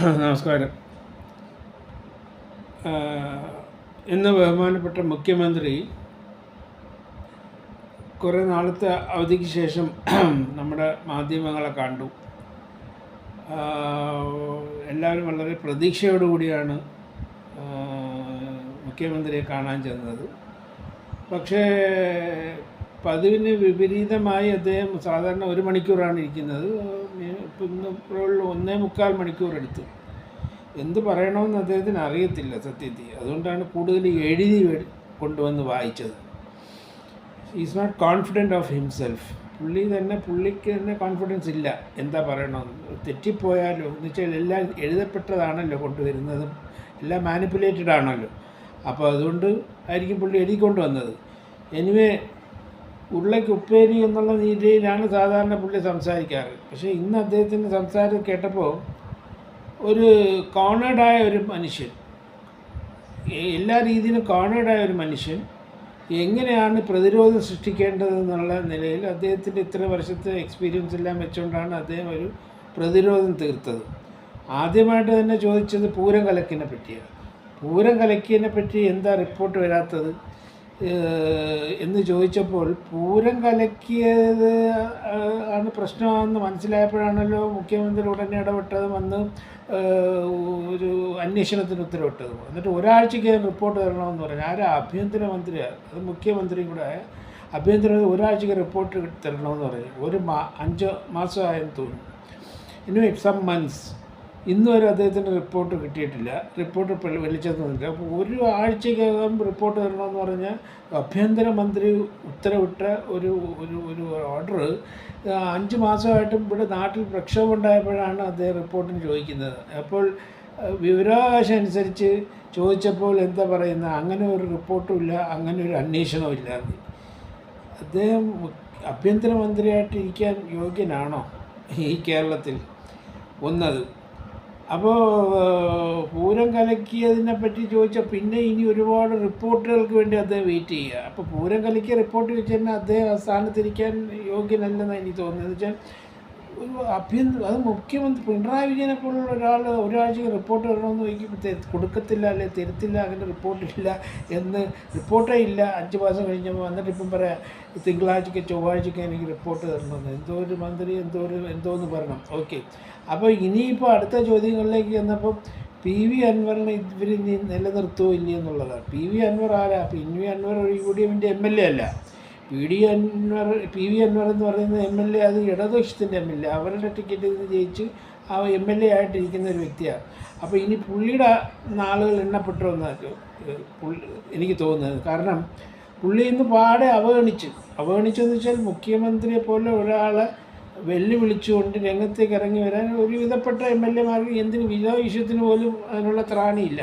നമസ്കാരം. ഇന്ന് ബഹുമാനപ്പെട്ട മുഖ്യമന്ത്രി കുറേ നാളത്തെ അവധിക്ക് ശേഷം നമ്മുടെ മാധ്യമങ്ങളെ കണ്ടു. എല്ലാവരും വളരെ പ്രതീക്ഷയോടുകൂടിയാണ് മുഖ്യമന്ത്രിയെ കാണാൻ ചെന്നത്. പക്ഷേ പതിവിന് വിപരീതമായി അദ്ദേഹം സാധാരണ ഒരു മണിക്കൂറാണ് ഇരിക്കുന്നത്. ഇപ്പോൾ ഒന്നേ മുക്കാൽ മണിക്കൂർ എടുത്തു. എന്ത് പറയണമെന്ന് അദ്ദേഹത്തിന് അറിയത്തില്ല സത്യത്തിൽ. അതുകൊണ്ടാണ് കൂടുതൽ എഴുതി കൊണ്ടുവന്ന് വായിച്ചത്. Is not confident of himself പുള്ളി തന്നെ പുള്ളിക്ക് തന്നെ കോൺഫിഡൻസ് ഇല്ല. എന്താ പറയണമെന്ന്. തെറ്റിപ്പോയാലോ എന്ന് വെച്ചാൽ എല്ലാം എഴുതപ്പെട്ടതാണല്ലോ കൊണ്ടുവരുന്നതും. എല്ലാം മാനിപ്പുലേറ്റഡ് ആണല്ലോ. അപ്പോൾ അതുകൊണ്ട് ആയിരിക്കും പുള്ളി എഴുതിക്കൊണ്ട് വന്നത് എനിവേ ഉരുളയ്ക്ക് ഉപ്പേരി എന്നുള്ള രീതിയിലാണ് സാധാരണ പുള്ളി സംസാരിക്കാറ്. പക്ഷേ ഇന്ന് അദ്ദേഹത്തിന്റെ സംസാരം കേട്ടപ്പോൾ ഒരു കോണേഡായ ഒരു മനുഷ്യൻ എല്ലാ രീതിയിലും കോണേഡായ ഒരു മനുഷ്യൻ എങ്ങനെയാണ് പ്രതിരോധം സൃഷ്ടിക്കേണ്ടതെന്നുള്ള നിലയിൽ അദ്ദേഹത്തിന്റെ ഇത്ര വർഷത്തെ എക്സ്പീരിയൻസ് എല്ലാം വെച്ചുകൊണ്ടാണ് അദ്ദേഹം ഒരു പ്രതിരോധം തീർത്തത്. ആദ്യമായിട്ട് തന്നെ ചോദിച്ചത് പൂരം കലക്കിനെ പറ്റിയാണ്. പൂരം കലക്കിയതിനെ പറ്റി എന്താ റിപ്പോർട്ട് വരാത്തത്? എന്ന് ചോദിച്ചപ്പോൾ പൂരം കലക്കിയത് ആണ് പ്രശ്നമാണെന്ന് മനസ്സിലായപ്പോഴാണല്ലോ മുഖ്യമന്ത്രി ഉടനെ ഇടപെട്ടത് വന്ന് ഒരു അന്വേഷണത്തിന് ഉത്തരവിട്ടത്. എന്നിട്ട് ഒരാഴ്ചയ്ക്ക് റിപ്പോർട്ട് തരണമെന്ന് പറഞ്ഞു. ആരാ? ആഭ്യന്തരമന്ത്രിയാണ് അത് മുഖ്യമന്ത്രിയും കൂടെ. ആയ ആഭ്യന്തര ഒരാഴ്ചയ്ക്ക് റിപ്പോർട്ട് തരണമെന്ന് പറഞ്ഞു. ഒരു മാ അഞ്ച് മാസമായെന്ന് തോന്നുന്നു. ഇനി സം മന്ത്സ് ഇന്ന് വരെ അദ്ദേഹത്തിന് റിപ്പോർട്ട് കിട്ടിയിട്ടില്ല റിപ്പോർട്ട് വലിച്ചെന്നില്ല അപ്പോൾ ഒരു ആഴ്ചക്കകം റിപ്പോർട്ട് തരണമെന്ന് പറഞ്ഞാൽ ആഭ്യന്തരമന്ത്രി ഉത്തരവിട്ട ഒരു ഒരു ഒരു ഓർഡർ അഞ്ച് മാസമായിട്ടും ഇവിടെ നാട്ടിൽ പ്രക്ഷോഭം ഉണ്ടായപ്പോഴാണ് അദ്ദേഹം റിപ്പോർട്ടിന് ചോദിക്കുന്നത്. അപ്പോൾ വിവരാവകാശം അനുസരിച്ച് ചോദിച്ചപ്പോൾ എന്താ പറയുന്നത്? അങ്ങനെ ഒരു റിപ്പോർട്ടും ഇല്ല അങ്ങനെ ഒരു അന്വേഷണവും ഇല്ലാതെ. അദ്ദേഹം ആഭ്യന്തരമന്ത്രിയായിട്ട് ഇരിക്കാൻ യോഗ്യനാണോ ഈ കേരളത്തിൽ? ഒന്നത്. അപ്പോൾ പൂരം കലക്കിയതിനെ പറ്റി ചോദിച്ചാൽ പിന്നെ ഇനി ഒരുപാട് റിപ്പോർട്ടുകൾക്ക് വേണ്ടി അദ്ദേഹം വെയിറ്റ് ചെയ്യുക. അപ്പോൾ പൂരം കലക്കിയ റിപ്പോർട്ട് വെച്ച് തന്നെ അദ്ദേഹം ആ സ്ഥാനത്തിരിക്കാൻ യോഗ്യനല്ലെന്നാണ് എനിക്ക് തോന്നുന്നത്. എന്ന് വെച്ചാൽ ഒരു അഭ്യന്തര അത് മുഖ്യമന്ത്രി പിണറായി വിജയനെ പോലുള്ള ഒരാൾ ഒരാഴ്ചയ്ക്ക് റിപ്പോർട്ട് തരണമെന്ന് ചോദിക്കുമ്പോൾ കൊടുക്കത്തില്ല അല്ലെ? തരത്തില്ല അങ്ങനെ റിപ്പോർട്ടില്ല എന്ന് റിപ്പോർട്ടേ ഇല്ല. അഞ്ച് മാസം കഴിഞ്ഞപ്പോൾ വന്നിട്ട് ഇപ്പം പറയാം തിങ്കളാഴ്ചയ്ക്ക് ചൊവ്വാഴ്ചയ്ക്ക് എനിക്ക് റിപ്പോർട്ട് തരണമെന്ന്. എന്തോ ഒരു മന്ത്രി എന്തോ ഒരു എന്തോ എന്ന് പറയണം. ഓക്കെ അപ്പോൾ ഇനിയിപ്പോൾ അടുത്ത ചോദ്യങ്ങളിലേക്ക് ചെന്നപ്പോൾ പി വി അൻവറിനെ ഇവർ നിലനിർത്തുമോ ഇല്ലയെന്നുള്ളതാണ് പി വി അൻവർ ആരാ? പി വി അൻവർ ഒരു യു ഡി എഫിന്റെ എം എൽ എ അല്ല. P D Anvar P V Anvar എന്ന് പറയുന്ന എം എൽ എ അത് ഇടതുപക്ഷത്തിന്റെ എം എൽ എ അവരുടെ ടിക്കറ്റിൽ നിന്ന് ജയിച്ച് ആ എം എൽ എ ആയിട്ടിരിക്കുന്ന ഒരു വ്യക്തിയാണ്. അപ്പോൾ ഇനി പുള്ളിയുടെ നാളുകൾ എണ്ണപ്പെട്ടു എന്നാണ് എനിക്ക് തോന്നുന്നത്. കാരണം പുള്ളി ഇന്ന് പാടെ അവഗണിച്ചു. അവഗണിച്ചെന്ന് വെച്ചാൽ മുഖ്യമന്ത്രിയെ പോലെ ഒരാളെ വെല്ലുവിളിച്ചുകൊണ്ട് രംഗത്തേക്ക് ഇറങ്ങി വരാൻ ഒരുവിധപ്പെട്ട എം എൽ എമാർക്ക് എന്തിന് വിജയവിഷയത്തിന് പോലും അതിനുള്ള ത്രാണിയില്ല.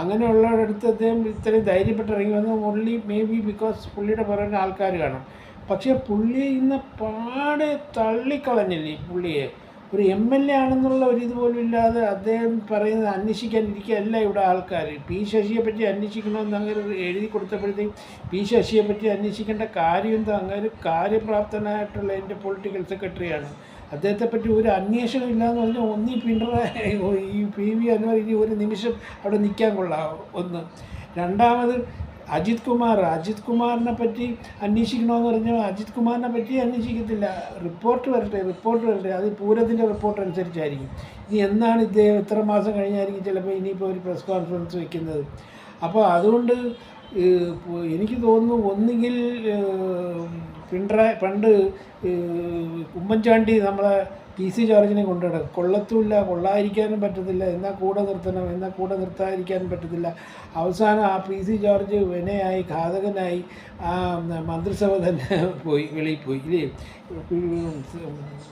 അങ്ങനെയുള്ളവരടുത്ത് അദ്ദേഹം ഇത്രയും ധൈര്യപ്പെട്ട് ഇറങ്ങി വന്നത് ഓൺലി മേ ബി ബിക്കോസ് പുള്ളിയുടെ പുറകെ ആൾക്കാർ കാണും. പക്ഷേ പുള്ളി ഇന്ന് പാടെ തള്ളിക്കളഞ്ഞില്ലേ പുള്ളിയെ? ഒരു എം എൽ എ ആണെന്നുള്ള ഒരു ഇതുപോലും ഇല്ലാതെ അദ്ദേഹം പറയുന്നത് അന്വേഷിക്കാനിരിക്കുകയല്ല ഇവിടെ ആൾക്കാർ പി ശശിയെ പറ്റി അന്വേഷിക്കണമെന്ന് അങ്ങനെ എഴുതി കൊടുത്തപ്പോഴത്തേക്കും പി ശശിയെ പറ്റി അന്വേഷിക്കേണ്ട കാര്യം എന്താ? അങ്ങനെ കാര്യപ്രാപ്തനായിട്ടുള്ള എന്റെ പൊളിറ്റിക്കൽ സെക്രട്ടറിയാണ്. അദ്ദേഹത്തെ പറ്റി ഒരു അന്വേഷണം ഇല്ലയെന്ന് പറഞ്ഞാൽ ഒന്നീ പിണറായി ഈ പി വി അൻവർ ഇനി ഒരു നിമിഷം അവിടെ നിൽക്കാൻ കൊള്ളാം. ഒന്ന്. രണ്ടാമത് അജിത് കുമാർ. അജിത് കുമാറിനെ പറ്റി അന്വേഷിക്കണമെന്ന് പറഞ്ഞാൽ അജിത് കുമാറിനെ പറ്റി അന്വേഷിക്കത്തില്ല. റിപ്പോർട്ട് വരട്ടെ റിപ്പോർട്ട് വരട്ടെ. അത് പൂരത്തിന്റെ റിപ്പോർട്ട് അനുസരിച്ചായിരിക്കും. ഇനി എന്നാണ് ഇദ്ദേഹം ഇത്ര മാസം കഴിഞ്ഞായിരിക്കും ചിലപ്പോൾ ഇനിയിപ്പോൾ ഒരു പ്രസ് കോൺഫറൻസ് വയ്ക്കുന്നത് അപ്പോൾ അതുകൊണ്ട് എനിക്ക് തോന്നുന്നു ഒന്നുകിൽ പിണറായി പണ്ട് ഉമ്മൻചാണ്ടി നമ്മളെ പി സി ജോർജിനെ കൊണ്ടുവിടും കൊള്ളത്തുമില്ല കൊള്ളാതിരിക്കാനും പറ്റത്തില്ല എന്നാൽ കൂടെ നിർത്തണം എന്നാൽ കൂടെ നിർത്താതിരിക്കാനും പറ്റത്തില്ല. അവസാനം ആ പി സി ജോർജ് വിനയായി ഘാതകനായി ആ മന്ത്രിസഭ തന്നെ പോയി വെളിയിൽ പോയി ഇല്ലേ?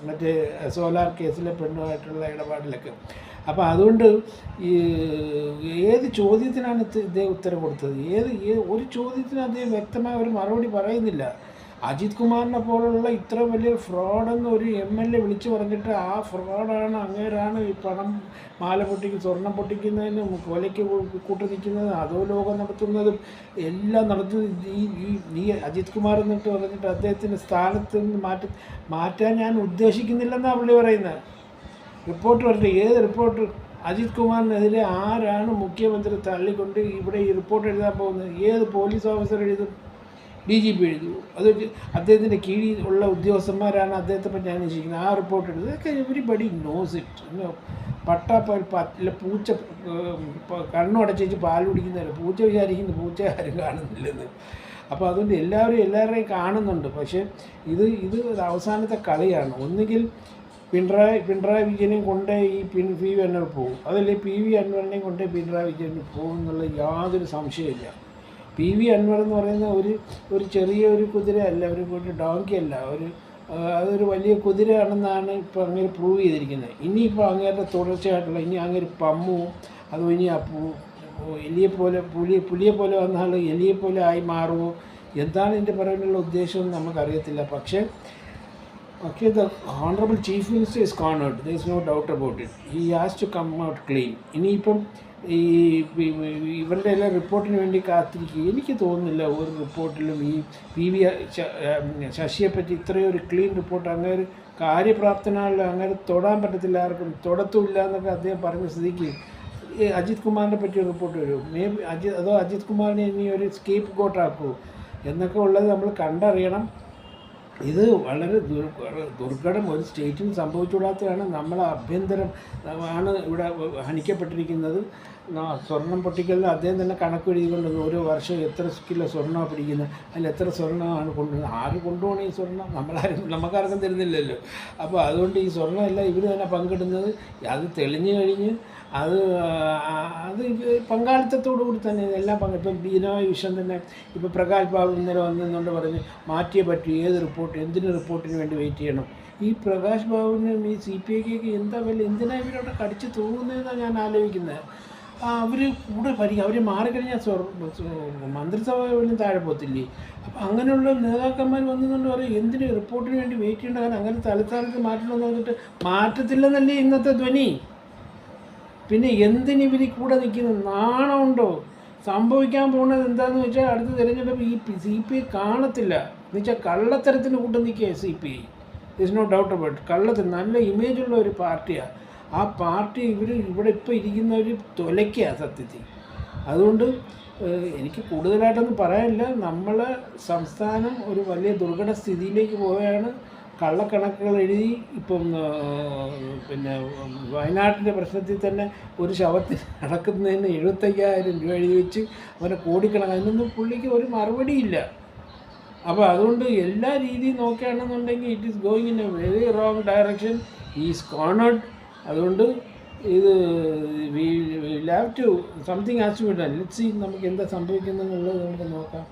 മറ്റേ സോലാർ കേസിലെ പെണ്ണുമായിട്ടുള്ള ഇടപാടിലൊക്കെ. അപ്പോൾ അതുകൊണ്ട് ഈ ഏത് ചോദ്യത്തിനാണ് ഇദ്ദേഹം ഉത്തരം കൊടുത്തത്? ഏത് ഒരു ചോദ്യത്തിന് അദ്ദേഹം വ്യക്തമായ ഒരു മറുപടി പറയുന്നില്ല. അജിത് കുമാറിനെ പോലുള്ള ഇത്ര വലിയ ഫ്രോഡെന്ന് ഒരു എം എൽ എ വിളിച്ചു പറഞ്ഞിട്ട് ആ ഫ്രോഡാണ് അങ്ങേരാണ് ഈ പണം മാല പൊട്ടിക്ക് സ്വർണം പൊട്ടിക്കുന്നതിനും കൊലയ്ക്ക് കൂട്ടു നിൽക്കുന്നതും അധോലോകം നടത്തുന്നതും എല്ലാം നടത്തുന്നത് ഈ ഈ ഈ അജിത് കുമാർ എന്നിട്ട് പറഞ്ഞിട്ട് അദ്ദേഹത്തിന്റെ സ്ഥാനത്ത് നിന്ന് മാറ്റി മാറ്റാൻ ഞാൻ ഉദ്ദേശിക്കുന്നില്ലെന്നാണ് പുള്ളി പറയുന്നത്. റിപ്പോർട്ട് വരട്ടെ ഏത് റിപ്പോർട്ട്? അജിത് കുമാറിനെതിരെ ആരാണ് മുഖ്യമന്ത്രി തള്ളിക്കൊണ്ട് ഇവിടെ ഈ റിപ്പോർട്ട് എഴുതാൻ പോകുന്നത്? ഏത് പോലീസ് ഓഫീസർ എഴുതും? ഡി ജി പി എഴുതി. അത് അദ്ദേഹത്തിന്റെ കീഴിൽ ഉള്ള ഉദ്യോഗസ്ഥന്മാരാണ് അദ്ദേഹത്തെ പറ്റി അന്വേഷിക്കുന്നത് ആ റിപ്പോർട്ട് എടുത്തത് ഇതൊക്കെ എവരിബഡി നോസ് ഇറ്റ് പട്ടാപ്പാൽ പറ്റില്ല പൂച്ച കണ്ണുടച്ചേച്ച് പാൽ കുടിക്കുന്നവര് പൂച്ച വിചാരിക്കുന്നു പൂച്ച ആരും കാണുന്നില്ലെന്ന്. അപ്പോൾ അതുകൊണ്ട് എല്ലാവരും എല്ലാവരെയും കാണുന്നുണ്ട്. പക്ഷേ ഇത് ഇത് അവസാനത്തെ കളിയാണ്. ഒന്നുകിൽ പിണറായി പിണറായി വിജയനെയും കൊണ്ട് ഈ പിൻ പി വി അൻവർ പോകും. അതല്ലെങ്കിൽ പി വി അൻവറിനെയും കൊണ്ട് പിണറായി വിജയൻ പോകും എന്നുള്ള യാതൊരു സംശയമില്ല പി വി അൻവർ എന്ന് പറയുന്ന ഒരു ഒരു ചെറിയ ഒരു കുതിര അല്ല ഒരു ഡോങ്കി അല്ല. ഒരു അതൊരു വലിയ കുതിരയാണെന്നാണ് ഇപ്പോൾ അങ്ങനെ പ്രൂവ് ചെയ്തിരിക്കുന്നത്. ഇനിയിപ്പോൾ അങ്ങേരുടെ തുടർച്ചയായിട്ടുള്ള ഇനി അങ്ങനെ പമ്മു അതോ ഇനി ആ പൂ എലിയെ പോലെ പുലി പുലിയെ പോലെ വന്നാൽ എലിയെ പോലെ ആയി മാറുമോ എന്താണ് ഇതിന്റെ പറയാനുള്ള ഉദ്ദേശം നമുക്കറിയത്തില്ല. പക്ഷേ Okay, the Honorable Chief Minister is cornered. There is no doubt about it. He has to come out clean. ഇനിയിപ്പം ഈ ഇവരുടെ എല്ലാം റിപ്പോർട്ടിന് വേണ്ടി കാത്തിരിക്കുക എനിക്ക് തോന്നുന്നില്ല ഒരു റിപ്പോർട്ടിലും ഈ പി വി ശശിയെ പറ്റി ഇത്രയും ഒരു ക്ലീൻ റിപ്പോർട്ട് അങ്ങനെ കാര്യപ്രാപ്തനാണല്ലോ അങ്ങനെ തൊടാൻ പറ്റത്തില്ല ആർക്കും തൊടത്തുമില്ല എന്നൊക്കെ അദ്ദേഹം പറഞ്ഞ സ്ഥിതിക്ക് അജിത് കുമാറിനെ പറ്റി റിപ്പോർട്ട് വരും മേ അജിത് അതോ അജിത് കുമാറിനെ ഇനി ഒരു സ്കേപ്പ് കോട്ടാക്കുമോ എന്നൊക്കെ ഉള്ളത് നമ്മൾ കണ്ടറിയണം ഇത് വളരെ ദുർ ദുർഘടം ഒരു സ്റ്റേറ്റിന് സംഭവിച്ചുകൂടാത്തതാണ്. നമ്മളെ അഭ്യന്തരം ആണ് ഇവിടെ ഹനിക്കപ്പെട്ടിരിക്കുന്നത്. സ്വർണം പൊട്ടിക്കലിന് അദ്ദേഹം തന്നെ കണക്ക് എഴുതിക്കൊണ്ട് ഓരോ വർഷം എത്ര കിലോ സ്വർണമാണ് പിടിക്കുന്നത്? അതിൽ എത്ര സ്വർണമാണ് കൊണ്ടുവരുന്നത്? ആര് കൊണ്ടുപോകണം ഈ സ്വർണം നമ്മളാരും നമുക്കാർക്കും തരുന്നില്ലല്ലോ. അപ്പോൾ അതുകൊണ്ട് ഈ സ്വർണമെല്ലാം ഇവർ തന്നെ പങ്കിടുന്നത്. അത് തെളിഞ്ഞു കഴിഞ്ഞ് അത് അത് പങ്കാളിത്തത്തോടു കൂടി തന്നെ എല്ലാം പങ്ക് ഇപ്പം ബീനോയ് വിഷൻ തന്നെ ഇപ്പോൾ പ്രകാശ് ബാബു ഇന്നലെ വന്നെന്നുകൊണ്ട് പറഞ്ഞ് മാറ്റിയേ പറ്റൂ ഏത് റിപ്പോർട്ട് എന്തിന് റിപ്പോർട്ടിന് വേണ്ടി വെയിറ്റ് ചെയ്യണം? ഈ പ്രകാശ് ബാബുവിനും ഈ സി പി ഐക്കൊക്കെ എന്താ വില എന്തിനാണ് ഇവരോട്ട് കടിച്ച് തൂങ്ങുന്നതെന്നാണ് ഞാൻ ആലോചിക്കുന്നത് അവർ കൂടെ ഭരിക്കും അവർ മാറിക്കഴിഞ്ഞാൽ മന്ത്രിസഭ പോലും താഴെ പോകത്തില്ലേ? അപ്പം അങ്ങനെയുള്ള നേതാക്കന്മാർ വന്നതുകൊണ്ട് പറയും എന്തിന് റിപ്പോർട്ടിന് വേണ്ടി വെയിറ്റ് ചെയ്യേണ്ട കാരണം അങ്ങനെ തലസ്ഥാനത്ത് മാറ്റണമെന്ന് പറഞ്ഞിട്ട് മാറ്റത്തില്ലെന്നല്ലേ ഇന്നത്തെ ധ്വനി? പിന്നെ എന്തിന് ഇവർ കൂടെ നിൽക്കുന്നത് നാണമുണ്ടോ? സംഭവിക്കാൻ പോകുന്നത് എന്താണെന്ന് വെച്ചാൽ അടുത്ത തിരഞ്ഞെടുപ്പ് ഈ സി പി ഐ കാണത്തില്ല. എന്ന് വെച്ചാൽ കള്ളത്തരത്തിന് കൂട്ടം നിൽക്കുക C P I. Is no doubt about കള്ളത്തിന് നല്ല ഇമേജുള്ള ഒരു പാർട്ടിയാണ് ആ പാർട്ടി ഇവർ ഇവിടെ ഇപ്പോൾ ഇരിക്കുന്നവർ തുലയ്ക്കുക സത്യത്തിൽ. അതുകൊണ്ട് എനിക്ക് കൂടുതലായിട്ടൊന്നും പറയാനില്ല. നമ്മളെ സംസ്ഥാനം ഒരു വലിയ ദുർഘട സ്ഥിതിയിലേക്ക് പോവുകയാണ്. കള്ളക്കണക്കുകൾ എഴുതി ഇപ്പം പിന്നെ വയനാട്ടിന്റെ പ്രശ്നത്തിൽ തന്നെ ഒരു ശവത്തിൽ നടക്കുന്നതിന് എഴുപത്തയ്യായിരം രൂപ എഴുതി വെച്ച് അവനെ കോടിക്കണക്ക് അതിനൊന്നും പുള്ളിക്ക് ഒരു മറുപടിയില്ല. അപ്പോൾ അതുകൊണ്ട് എല്ലാ രീതിയും നോക്കുകയാണെന്നുണ്ടെങ്കിൽ it is going in a very wrong direction is conned അതുകൊണ്ട് ഇത് we have to something as to done let see നമുക്ക് എന്താ സംഭവിക്കുന്നതെന്നുള്ളത് നമുക്ക് നോക്കാം.